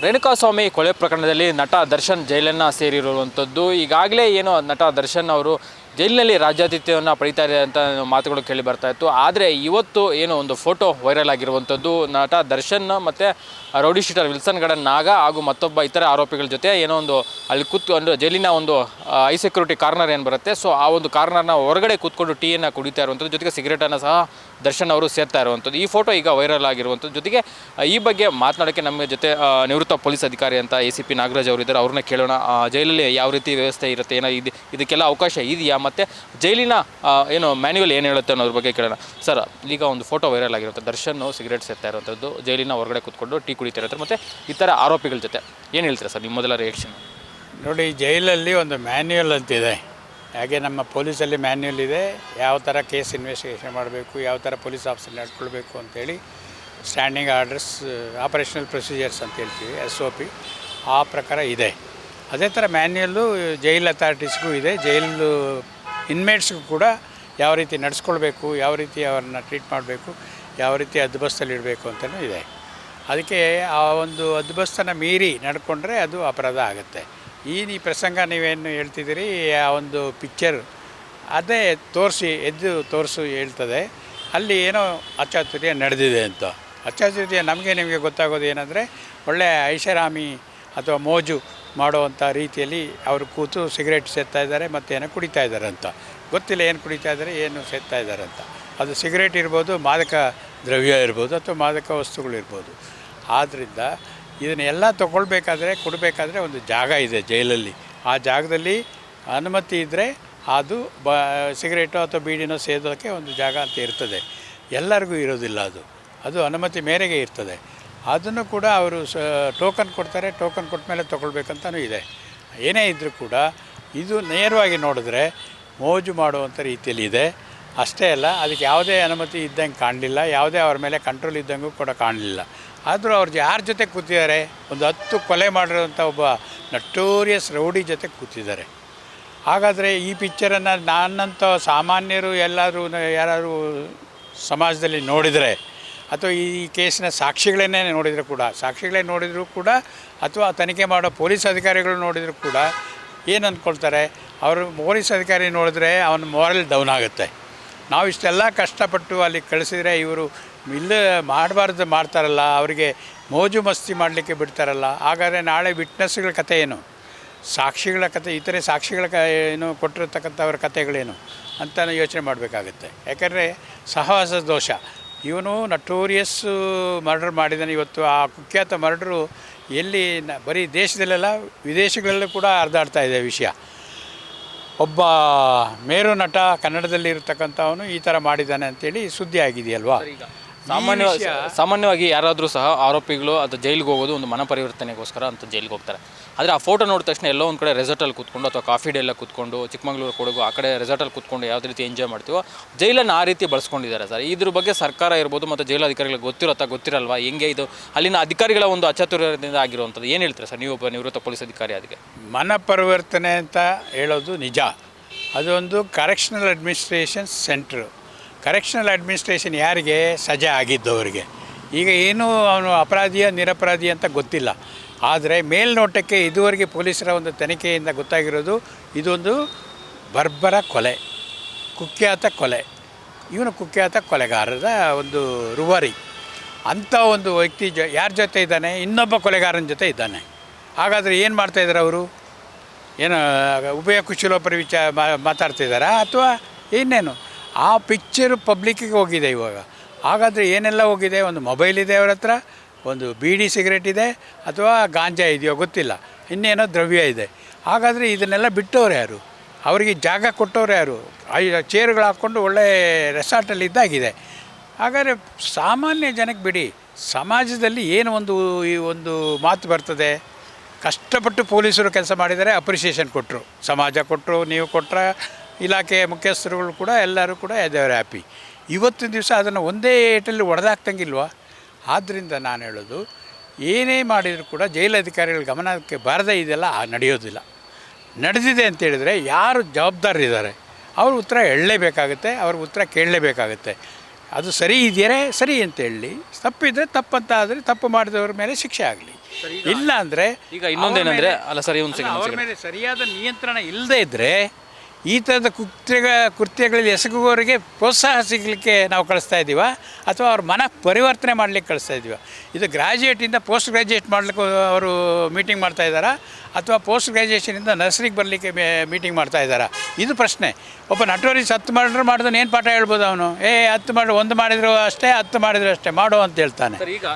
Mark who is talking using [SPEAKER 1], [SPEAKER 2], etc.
[SPEAKER 1] ರೇಣುಕಾಸ್ವಾಮಿ ಕೊಲೆ ಪ್ರಕರಣದಲ್ಲಿ ನಟ ದರ್ಶನ್ ಜೈಲನ್ನು ಸೇರಿರುವಂಥದ್ದು. ಈಗಾಗಲೇ ಏನು ನಟ ದರ್ಶನ್ ಅವರು ಜೈಲಿನಲ್ಲಿ ರಾಜ್ಯಾತಿಥ್ಯವನ್ನು ಪಡೀತಾ ಇದೆ ಅಂತ ಮಾತುಗಳು ಕೇಳಿ ಬರ್ತಾ ಇತ್ತು. ಆದರೆ ಇವತ್ತು ಏನು ಒಂದು ಫೋಟೋ ವೈರಲ್ ಆಗಿರುವಂಥದ್ದು ನಟ ದರ್ಶನ್ ಮತ್ತು ರೌಡಿ ಶೀಟರ್ ಗಡನ್, ನಾಗ ಹಾಗೂ ಮತ್ತೊಬ್ಬ ಇತರ ಆರೋಪಿಗಳ ಜೊತೆ ಏನೋ ಒಂದು ಅಲ್ಲಿ ಕೂತ್ಕೊಂಡು ಜೈಲಿನ ಒಂದು ಐ ಸೆಕ್ಯೂರಿಟಿ ಕಾರ್ನರ್ ಏನು ಬರುತ್ತೆ. ಸೊ ಆ ಒಂದು ಕಾರ್ನರ್ನ ಹೊರಗಡೆ ಕೂತ್ಕೊಂಡು ಟೀಯನ್ನು ಕುಡಿತಾ ಇರುವಂಥದ್ದು ಜೊತೆಗೆ ಸಿಗರೇಟನ್ನು ಸಹ ದರ್ಶನ್ ಅವರು ಸೇರ್ತಾ ಇರುವಂಥದ್ದು ಈ ಫೋಟೋ ಈಗ ವೈರಲ್ ಆಗಿರುವಂಥದ್ದು ಜೊತೆಗೆ ಈ ಬಗ್ಗೆ ಮಾತನಾಡೋಕ್ಕೆ ನಮ್ಮ ಜೊತೆ ನಿವೃತ್ತ ಪೊಲೀಸ್ ಅಧಿಕಾರಿ ಅಂತ ಎ ಸಿ ಪಿ ನಾಗರಾಜ್ ಅವರಿದ್ದಾರೆ. ಅವ್ರನ್ನ ಕೇಳೋಣ. ಜೈಲಲ್ಲಿ ಯಾವ ರೀತಿ ವ್ಯವಸ್ಥೆ ಇರುತ್ತೆ, ಏನೋ ಇದು ಇದಕ್ಕೆಲ್ಲ ಅವಕಾಶ ಇದೆಯಾ? ಮತ್ತು ಜೈಲಿನ ಏನು ಮ್ಯಾನ್ಯುವಲ್ ಏನು ಹೇಳುತ್ತೆ ಅನ್ನೋದ್ರ ಬಗ್ಗೆ ಕೇಳೋಣ. ಸರ್, ಈಗ ಒಂದು ಫೋಟೋ ವೈರಲ್ ಆಗಿರುತ್ತೆ. ದರ್ಶನ್ ಸಿಗರೇಟ್ ಸೇರ್ತಾ ಇರುವಂಥದ್ದು ಜೈಲಿನ ಹೊರಗಡೆ ಕೂತ್ಕೊಂಡು ಟೀ ಕುಡಿತಾ ಇರ್ತಾರೆ ಮತ್ತು ಇತರ ಆರೋಪಿಗಳ ಜೊತೆ. ಏನು ಹೇಳ್ತೀರಾ ಸರ್ ನಿಮ್ಮ ಮೊದಲ ರಿಯಾಕ್ಷನ್
[SPEAKER 2] ನೋಡಿ, ಜೈಲಲ್ಲಿ ಒಂದು ಮ್ಯಾನ್ಯುಯಲ್ ಅಂತಿದೆ. ಹಾಗೆ ನಮ್ಮ ಪೊಲೀಸಲ್ಲಿ ಮ್ಯಾನ್ಯುಯಲ್ ಇದೆ. ಯಾವ ಥರ ಕೇಸ್ ಇನ್ವೆಸ್ಟಿಗೇಷನ್ ಮಾಡಬೇಕು, ಯಾವ ಥರ ಪೊಲೀಸ್ ಆಫೀಸರ್ ನಡ್ಕೊಳ್ಬೇಕು ಅಂತೇಳಿ ಸ್ಟ್ಯಾಂಡಿಂಗ್ ಆರ್ಡರ್ಸ್ ಆಪರೇಷನಲ್ ಪ್ರೊಸೀಜರ್ಸ್ ಅಂತ ಹೇಳ್ತೀವಿ ಎಸ್ ಒ ಪಿ ಆ ಪ್ರಕಾರ ಇದೆ. ಅದೇ ಥರ ಮ್ಯಾನ್ಯುವಲ್ಲು ಜೈಲ್ ಅಥಾರಿಟೀಸ್ಗೂ ಇದೆ. ಜೈಲು ಇನ್ಮೇಟ್ಸ್ಗೂ ಕೂಡ ಯಾವ ರೀತಿ ನಡೆಸ್ಕೊಳ್ಬೇಕು, ಯಾವ ರೀತಿ ಅವರನ್ನು ಟ್ರೀಟ್ ಮಾಡಬೇಕು, ಯಾವ ರೀತಿ ಹದ್ದುಬಸ್ತಲ್ಲಿ ಇಡಬೇಕು ಅಂತಲೂ ಇದೆ. ಅದಕ್ಕೆ ಆ ಒಂದು ಹದ್ದುಬಸ್ತನ ಮೀರಿ ನಡ್ಕೊಂಡ್ರೆ ಅದು ಅಪರಾಧ ಆಗುತ್ತೆ. ಈ ಈ ಪ್ರಸಂಗ ನೀವೇನು ಹೇಳ್ತಿದ್ದೀರಿ, ಆ ಒಂದು ಪಿಕ್ಚರ್ ಅದೇ ತೋರಿಸಿ, ಎದ್ದು ತೋರಿಸು ಹೇಳ್ತದೆ. ಅಲ್ಲಿ ಏನೋ ಅಚಾತುರ್ಯ ನಡೆದಿದೆ ಅಂತ. ಅಚಾತುರ್ಯ ನಮಗೆ ನಿಮಗೆ ಗೊತ್ತಾಗೋದು ಏನಂದರೆ ಒಳ್ಳೆಯ ಐಷಾರಾಮಿ ಅಥವಾ ಮೋಜು ಮಾಡುವಂಥ ರೀತಿಯಲ್ಲಿ ಅವರು ಕೂತು ಸಿಗರೇಟ್ ಸೇರ್ತಾ ಇದ್ದಾರೆ ಮತ್ತು ಏನೋ ಕುಡಿತಾ ಇದ್ದಾರೆ ಅಂತ. ಗೊತ್ತಿಲ್ಲ ಏನು ಕುಡಿತಾ ಇದ್ದಾರೆ, ಏನು ಸೇರ್ತಾ ಇದ್ದಾರೆ ಅಂತ. ಅದು ಸಿಗರೇಟ್ ಇರ್ಬೋದು, ಮಾದಕ ದ್ರವ್ಯ ಇರ್ಬೋದು ಅಥವಾ ಮಾದಕ ವಸ್ತುಗಳು ಇರ್ಬೋದು. ಆದ್ದರಿಂದ ಇದನ್ನೆಲ್ಲ ತಗೊಳ್ಬೇಕಾದ್ರೆ, ಕೊಡಬೇಕಾದ್ರೆ ಒಂದು ಜಾಗ ಇದೆ ಜೈಲಲ್ಲಿ. ಆ ಜಾಗದಲ್ಲಿ ಅನುಮತಿ ಇದ್ದರೆ ಅದು ಬ, ಸಿಗರೇಟು ಅಥವಾ ಬೀಡಿನೋ ಸೇದೋಕ್ಕೆ ಒಂದು ಜಾಗ ಅಂತ ಇರ್ತದೆ. ಎಲ್ಲರಿಗೂ ಇರೋದಿಲ್ಲ ಅದು. ಅದು ಅನುಮತಿ ಮೇರೆಗೆ ಇರ್ತದೆ. ಅದನ್ನು ಕೂಡ ಅವರು ಸ ಟೋಕನ್ ಕೊಡ್ತಾರೆ ಟೋಕನ್ ಕೊಟ್ಟ ಮೇಲೆ ತೊಗೊಳ್ಬೇಕಂತಲೂ ಇದೆ. ಏನೇ ಇದ್ದರೂ ಕೂಡ ಇದು ನೇರವಾಗಿ ನೋಡಿದ್ರೆ ಮೋಜು ಮಾಡುವಂಥ ರೀತಿಯಲ್ಲಿ ಇದೆ. ಅಷ್ಟೇ ಅಲ್ಲ, ಅದಕ್ಕೆ ಯಾವುದೇ ಅನುಮತಿ ಇದ್ದಂಗೆ ಕಾಣಲಿಲ್ಲ, ಯಾವುದೇ ಅವ್ರ ಮೇಲೆ ಕಂಟ್ರೋಲ್ ಇದ್ದಂಗೆ ಕೂಡ ಕಾಣಲಿಲ್ಲ. ಆದರೂ ಅವ್ರು ಯಾರ ಜೊತೆ ಕೂತಿದ್ದಾರೆ? ಒಂದು ಹತ್ತು ಕೊಲೆ ಮಾಡಿರೋಂಥ ಒಬ್ಬ ನಟೋರಿಯಸ್ ರೌಡಿ ಜೊತೆ ಕೂತಿದ್ದಾರೆ. ಹಾಗಾದರೆ ಈ ಪಿಕ್ಚರನ್ನು ನಾನಂಥ ಸಾಮಾನ್ಯರು ಎಲ್ಲರೂ ಯಾರಾದರೂ ಸಮಾಜದಲ್ಲಿ ನೋಡಿದರೆ ಅಥವಾ ಈ ಕೇಸಿನ ಸಾಕ್ಷಿಗಳನ್ನೇ ನೋಡಿದರೂ ಕೂಡ, ಸಾಕ್ಷಿಗಳೇ ನೋಡಿದರೂ ಕೂಡ ಅಥವಾ ತನಿಖೆ ಮಾಡೋ ಪೊಲೀಸ್ ಅಧಿಕಾರಿಗಳು ನೋಡಿದರೂ ಕೂಡ ಏನು ಅಂದ್ಕೊಳ್ತಾರೆ ಅವರು ಪೊಲೀಸ್ ಅಧಿಕಾರಿ ನೋಡಿದ್ರೆ ಅವನ ಮಾರಲ್ ಡೌನ್ ಆಗುತ್ತೆ. ನಾವು ಇಷ್ಟೆಲ್ಲ ಕಷ್ಟಪಟ್ಟು ಅಲ್ಲಿ ಕಳಿಸಿದರೆ ಇವರು ಇಲ್ಲ ಮಾಡಬಾರ್ದು ಮಾಡ್ತಾರಲ್ಲ, ಅವರಿಗೆ ಮೋಜು ಮಸ್ತಿ ಮಾಡಲಿಕ್ಕೆ ಬಿಡ್ತಾರಲ್ಲ, ಹಾಗಾದರೆ ನಾಳೆ ವಿಟ್ನೆಸ್ಗಳ ಕಥೆ ಏನು? ಸಾಕ್ಷಿಗಳ ಕತೆ, ಇತರೆ ಸಾಕ್ಷಿಗಳ ಕ, ಏನು ಕೊಟ್ಟಿರ್ತಕ್ಕಂಥವ್ರ ಕಥೆಗಳೇನು ಅಂತ ಯೋಚನೆ ಮಾಡಬೇಕಾಗುತ್ತೆ. ಯಾಕಂದರೆ ಸಹವಾಸ ದೋಷ. ಇವನು ನಟೋರಿಯಸ್ ಮರ್ಡರ್ ಮಾಡಿದ್ದಾನೆ ಇವತ್ತು. ಆ ಕುಖ್ಯಾತ ಮರ್ಡ್ರು ಎಲ್ಲಿ ಬರೀ ದೇಶದಲ್ಲೆಲ್ಲ, ವಿದೇಶಗಳಲ್ಲೂ ಕೂಡ ಹರಿದಾಡ್ತಾ ಇದೆ ವಿಷಯ. ಒಬ್ಬ ಮೇರು ನಟ ಕನ್ನಡದಲ್ಲಿ ಇರತಕ್ಕಂಥವನು ಈ ಥರ ಮಾಡಿದ್ದಾನೆ ಅಂತೇಳಿ ಸುದ್ದಿ ಆಗಿದೆಯಲ್ವಾ?
[SPEAKER 1] ಸಾಮಾನ್ಯ
[SPEAKER 2] ವಿಷಯ-
[SPEAKER 1] ಸಾಮಾನ್ಯವಾಗಿ ಯಾರಾದರೂ ಸಹ ಆರೋಪಿಗಳು ಅಥವಾ ಜೈಲಿಗೆ ಹೋಗೋದು ಒಂದು ಮನ ಪರಿವರ್ತನೆಗೋಸ್ಕರ ಅಂತ ಜೈಲಿಗೆ ಹೋಗ್ತಾರೆ. ಆದರೆ ಆ ಫೋಟೋ ನೋಡಿದ ತಕ್ಷಣ ಎಲ್ಲೋ ಒಂದು ಕಡೆ ರೆಸಾರ್ಟಲ್ಲಿ ಕೂತ್ಕೊಂಡು ಅಥವಾ ಕಾಫಿ ಡೇ ಎಲ್ಲ ಕೂತ್ಕೊಂಡು ಚಿಕ್ಕಮಗಳೂರು ಕೊಡಗು ಆ ಕಡೆ ರೆಸಾರ್ಟಲ್ಲಿ ಕೂತ್ಕೊಂಡು ಯಾವುದೇ ರೀತಿ ಎಂಜಾಯ್ ಮಾಡ್ತೀವೋ ಜೈಲನ್ನು ಆ ರೀತಿ ಬಳಸ್ಕೊಂಡಿದ್ದಾರೆ ಸರ್. ಇದ್ರ ಬಗ್ಗೆ ಸರ್ಕಾರ ಇರ್ಬೋದು ಮತ್ತು ಜೈಲು ಅಧಿಕಾರಿಗಳಿಗೆ ಗೊತ್ತಿರುತ್ತಾ ಗೊತ್ತಿರಲ್ವಾ? ಹೆಂಗೆ ಇದು ಅಲ್ಲಿನ ಅಧಿಕಾರಿಗಳ ಒಂದು ಅಚಾತುರ್ಯದಿಂದ ಆಗಿರುವಂಥದ್ದು? ಏನು ಹೇಳ್ತೀರಾ ಸರ್ ನೀವು ಒಬ್ಬ ನಿವೃತ್ತ ಪೊಲೀಸ್ ಅಧಿಕಾರಿ ಅದಕ್ಕೆ
[SPEAKER 2] ಮನ ಪರಿವರ್ತನೆ ಅಂತ ಹೇಳೋದು ನಿಜ. ಅದೊಂದು correctional administration centre correctional administration ಯಾರಿಗೆ ಸಜೆ ಆಗಿದ್ದವರಿಗೆ. ಈಗ ಏನೂ ಅವನು ಅಪರಾಧಿಯ, ನಿರಪರಾಧಿ ಅಂತ ಗೊತ್ತಿಲ್ಲ. ಆದರೆ ಮೇಲ್ನೋಟಕ್ಕೆ ಇದುವರೆಗೆ ಪೊಲೀಸರ ಒಂದು ತನಿಖೆಯಿಂದ ಗೊತ್ತಾಗಿರೋದು ಇದೊಂದು ಬರ್ಬರ ಕೊಲೆ, ಕುಖ್ಯಾತ ಕೊಲೆ. ಇವನು ಕುಖ್ಯಾತ ಕೊಲೆಗಾರರ ಒಂದು ರುವಾರಿ. ಅಂಥ ಒಂದು ವ್ಯಕ್ತಿ ಜೊ, ಯಾರ ಜೊತೆ ಇದ್ದಾನೆ? ಇನ್ನೊಬ್ಬ ಕೊಲೆಗಾರನ ಜೊತೆ ಇದ್ದಾನೆ. ಹಾಗಾದರೆ ಏನು ಮಾಡ್ತಾಯಿದ್ದಾರೆ ಅವರು? ಏನು, ಉಭಯ ಕುಶಲೋಪರಿ ವಿಚಾರ ಮಾತಾಡ್ತಿದ್ದಾರಾ ಅಥವಾ ಇನ್ನೇನು? ಆ ಪಿಕ್ಚರು ಪಬ್ಲಿಕ್ಕಿಗೆ ಹೋಗಿದೆ ಇವಾಗ. ಹಾಗಾದರೆ ಏನೆಲ್ಲ ಹೋಗಿದೆ? ಒಂದು ಮೊಬೈಲ್ ಇದೆ ಅವ್ರ ಹತ್ರ, ಒಂದು ಬೀಡಿ ಸಿಗರೇಟ್ ಇದೆ, ಅಥವಾ ಗಾಂಜಾ ಇದೆಯೋ ಗೊತ್ತಿಲ್ಲ. ಇನ್ನೇನೋ ದ್ರವ್ಯ ಇದೆ. ಹಾಗಾದರೆ ಇದನ್ನೆಲ್ಲ ಬಿಟ್ಟವ್ರು ಯಾರು? ಅವರಿಗೆ ಜಾಗ ಕೊಟ್ಟವ್ರು ಯಾರು? ಚೇರುಗಳು ಹಾಕ್ಕೊಂಡು ಒಳ್ಳೆ ರೆಸಾರ್ಟಲ್ಲಿ ಇದ್ದಾಗಿದೆ. ಹಾಗಾದರೆ ಸಾಮಾನ್ಯ ಜನಕ್ಕೆ ಬಿಡಿ. ಸಮಾಜದಲ್ಲಿ ಏನು ಒಂದು, ಈ ಒಂದು ಮಾತು ಬರ್ತದೆ? ಕಷ್ಟಪಟ್ಟು ಪೊಲೀಸರು ಕೆಲಸ ಮಾಡಿದರೆ ಅಪ್ರಿಷಿಯೇಷನ್ ಕೊಟ್ಟರು. ಸಮಾಜ ಕೊಟ್ಟರು, ನೀವು ಕೊಟ್ಟರ ಇಲಾಖೆ ಮುಖ್ಯಸ್ಥರುಗಳು ಕೂಡ ಎಲ್ಲರೂ ಕೂಡ ದೇವರ್ ಹ್ಯಾಪಿ. ಇವತ್ತಿನ ದಿವಸ ಅದನ್ನು ಒಂದೇ ಏಟಲ್ಲಿ ಹೊಡೆದಾಕ್ತಂಗಿಲ್ವಾ ಆದ್ದರಿಂದ ನಾನು ಹೇಳೋದು ಏನೇ ಮಾಡಿದರೂ ಕೂಡ ಜೈಲಧಿಕಾರಿಗಳ ಗಮನಕ್ಕೆ ಬಾರದೇ ಇದೆಲ್ಲ ನಡೆಯೋದಿಲ್ಲ. ನಡೆದಿದೆ ಅಂತ ಹೇಳಿದರೆ ಯಾರು ಜವಾಬ್ದಾರಿದ್ದಾರೆ ಅವ್ರ ಉತ್ತರ ಹೇಳಲೇಬೇಕಾಗುತ್ತೆ ಅವ್ರ ಉತ್ತರ ಕೇಳಲೇಬೇಕಾಗುತ್ತೆ. ಅದು ಸರಿ ಇದೆಯೇ? ಸರಿ ಅಂತ ಹೇಳಿ. ತಪ್ಪಿದ್ರೆ ತಪ್ಪಂತ ಆದರೆ ತಪ್ಪು ಮಾಡಿದವ್ರ ಮೇಲೆ ಶಿಕ್ಷೆ ಆಗಲಿ. ಇಲ್ಲ ಅಂದರೆ
[SPEAKER 1] ಈಗ ಇನ್ನೊಂದೇನೆಂದ್ರೆ ಅಲ್ಲ ಸರಿ ಒಂದು
[SPEAKER 2] ಅವ್ರ ಮೇಲೆ ಸರಿಯಾದ ನಿಯಂತ್ರಣ ಇಲ್ಲದೇ ಇದ್ದರೆ ಈ ಥರದ ಕೃತ್ಯ ಕೃತ್ಯಗಳಲ್ಲಿ ಎಸಗುವವರಿಗೆ ಪ್ರೋತ್ಸಾಹ ಸಿಗಲಿಕ್ಕೆ ನಾವು ಕಳಿಸ್ತಾ ಇದ್ದೀವ, ಅಥವಾ ಅವ್ರ ಮನ ಪರಿವರ್ತನೆ ಮಾಡಲಿಕ್ಕೆ ಕಳಿಸ್ತಾ ಇದ್ದೀವ? ಇದು ಗ್ರ್ಯಾಜುಯೇಟಿಂದ ಪೋಸ್ಟ್ ಗ್ರ್ಯಾಜುಯೇಟ್ ಮಾಡಲಿಕ್ಕೆ ಅವರು ಮೀಟಿಂಗ್ ಮಾಡ್ತಾ ಇದ್ದಾರಾ? ಅಥವಾ ಪೋಸ್ಟ್ ಗ್ರ್ಯಾಜುಯೇಷನಿಂದ ನರ್ಸರಿಗೆ ಬರಲಿಕ್ಕೆ ಮೀಟಿಂಗ್ ಮಾಡ್ತಾ ಇದ್ದಾರಾ? ಇದು ಪ್ರಶ್ನೆ. ಒಬ್ಬ ನಟೋರಿಸ್ ಹತ್ತು ಮಾಡಿದ್ರೆ ಮಾಡಿದ್ರೆ ಏನು ಪಾಠ ಹೇಳ್ಬೋದು ಅವನು? ಏ, ಹತ್ತು ಮಾಡಿ ಒಂದು ಮಾಡಿದ್ರು ಅಷ್ಟೇ, ಹತ್ತು ಮಾಡಿದ್ರು ಅಷ್ಟೇ, ಮಾಡು ಅಂತ ಹೇಳ್ತಾನೆ.
[SPEAKER 1] ಈಗ